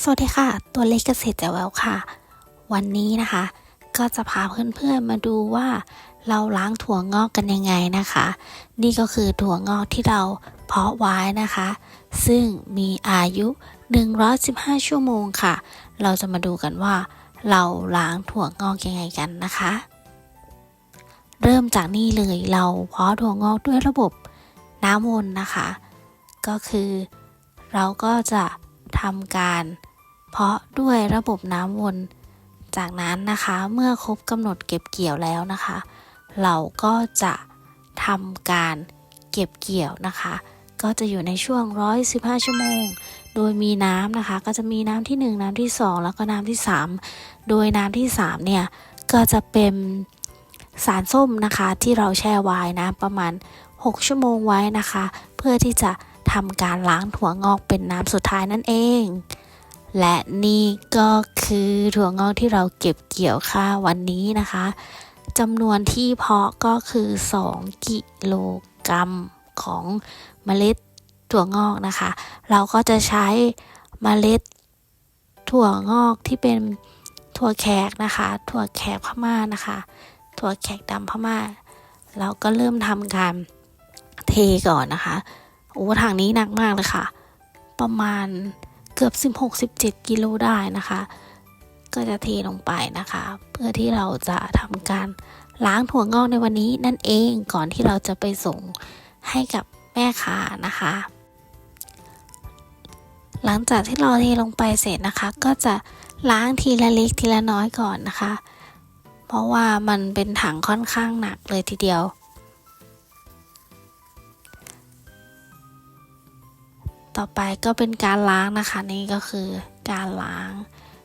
สวัสดีค่ะ ตัวเล็กเกษตรแจ๋วแววค่ะ วันนี้นะคะ ก็จะพาเพื่อนๆมาดูว่า เราล้างถั่วงอกกันยังไงนะคะ นี่ก็คือถั่วงอกที่เราเพาะไว้นะคะ ซึ่งมีอายุ 115 ชั่วโมงค่ะ เราจะมาดูกันว่า เราล้างถั่วงอกยังไงกันนะคะ เริ่มจากนี่เลยเราเพาะถั่วงอกด้วยระบบน้ำวนนะคะ ก็คือเราก็จะ ทำการ เพาะด้วยระบบน้ำวน จากนั้นนะคะเมื่อครบกำหนดเก็บเกี่ยวแล้วนะคะ เราก็จะทำการเก็บเกี่ยวนะคะ ก็จะอยู่ในช่วง 115 ชั่วโมง โดยมีน้ำนะคะ ก็จะมีน้ำที่ 1 น้ำที่ 2 แล้วก็น้ำที่ 3 โดยน้ำที่ 3 เนี่ย ก็จะเป็นสารส้มนะคะที่เราแช่ไว้นะประมาณ 6 ชั่วโมงไว้นะคะ เพื่อที่จะ ทำการล้างถั่วงอกเป็นน้ำสุดท้ายนั่นเอง และนี่ก็คือถั่วงอกที่เราเก็บเกี่ยวค่ะวันนี้นะคะจำนวนที่เพาะก็คือ 2 กิโลกรัมของเมล็ดถั่วงอกนะคะ เราก็จะใช้เมล็ดถั่วงอกที่เป็นถั่วแขกนะคะ ถั่วแขกพม่านะคะ ถั่วแขกดำพม่า เราก็เริ่มทำการเทก่อนนะคะ โอ้ถังนี้หนักมากเลยค่ะ ประมาณเกือบ 16-17 กิโลได้นะคะ ก็จะเทลงไปนะคะ เพื่อที่เราจะทำการล้างถั่วงอกในวันนี้นั่นเองก่อนที่เราจะไปส่งให้กับแม่ค้านะคะ หลังจากที่เราเทลงไปเสร็จนะคะ ก็จะล้างทีละเล็กทีละน้อยก่อนนะคะ เพราะว่ามันเป็นถังค่อนข้างหนักเลยทีเดียว ต่อไปก็เป็นการล้างนะคะ นี่ก็คือการล้าง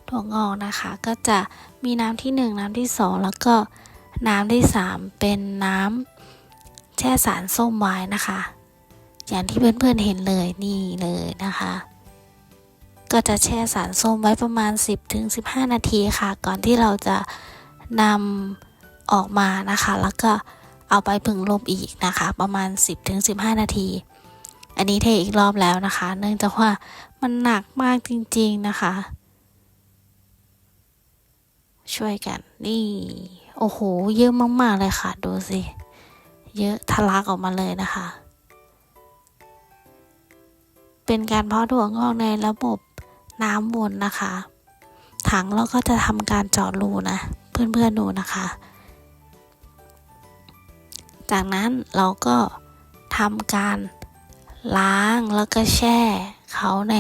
ถั่วงอกนะคะ ก็จะมีน้ำที่ 1 น้ำที่ 2 แล้วก็น้ำที่ 3 เป็นน้ำแช่สารส้มไว้นะคะ อย่างที่เพื่อนๆเห็นเลยนี่เลยนะคะ ก็จะแช่สารส้มไว้ประมาณ 10-15 นาทีค่ะ ก่อนที่เราจะนำออกมานะคะ แล้วก็เอาไปผึ่งลมอีกนะคะ ประมาณ 10-15 นาที อันนี้เทอีกรอบแล้วนะคะ เนื่องจากว่ามันหนักมากจริงๆนะคะ ช่วยกันนี่ โอ้โห เยอะมากๆเลยค่ะ ดูสิ เยอะทะลักออกมาเลยนะคะ เป็นการเพาะถั่วงอกในระบบน้ำวนนะคะ ถังเราก็จะทำการเจาะรูนะ เพื่อนๆดูนะคะ จากนั้นเราก็ทำการ ล้างแล้วก็แช่เขาใน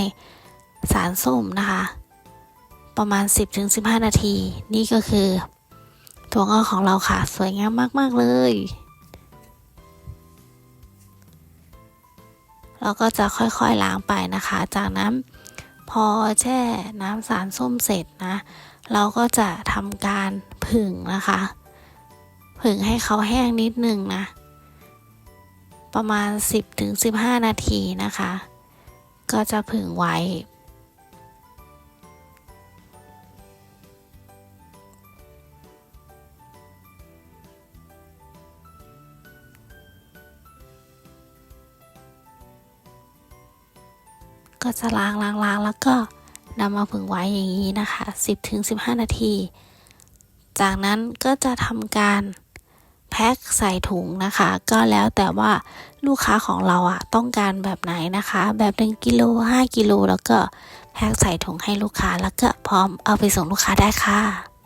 สารส้มนะคะ ประมาณ 10-15 นาที นี่ก็คือถั่วงอกของเราค่ะ สวยงามมาก ๆ เลย เราก็จะค่อยๆล้างไปนะคะ จากนั้นพอแช่น้ำสารส้มเสร็จนะ เราก็จะทำการผึ่งนะคะ ผึ่งให้เขาแห้งนิดนึงนะ ประมาณ 10-15 นาทีนะคะ ก็จะผึ่งไว้ ก็จะล้างล้างล้างแล้วก็นำมาผึ่งไว้อย่างนี้นะคะ 10-15 นาที จากนั้นก็จะทำการ พ็คใส่ถุงนะคะ ก็แล้วแต่ว่าลูกค้าของเราอะต้องการแบบไหนนะคะ แบบ1กิโล5กิโลแล้วก็แพ็คใส่ถุงให้ลูกค้าแล้วก็พร้อมเอาไปส่งลูกค้าได้ค่ะ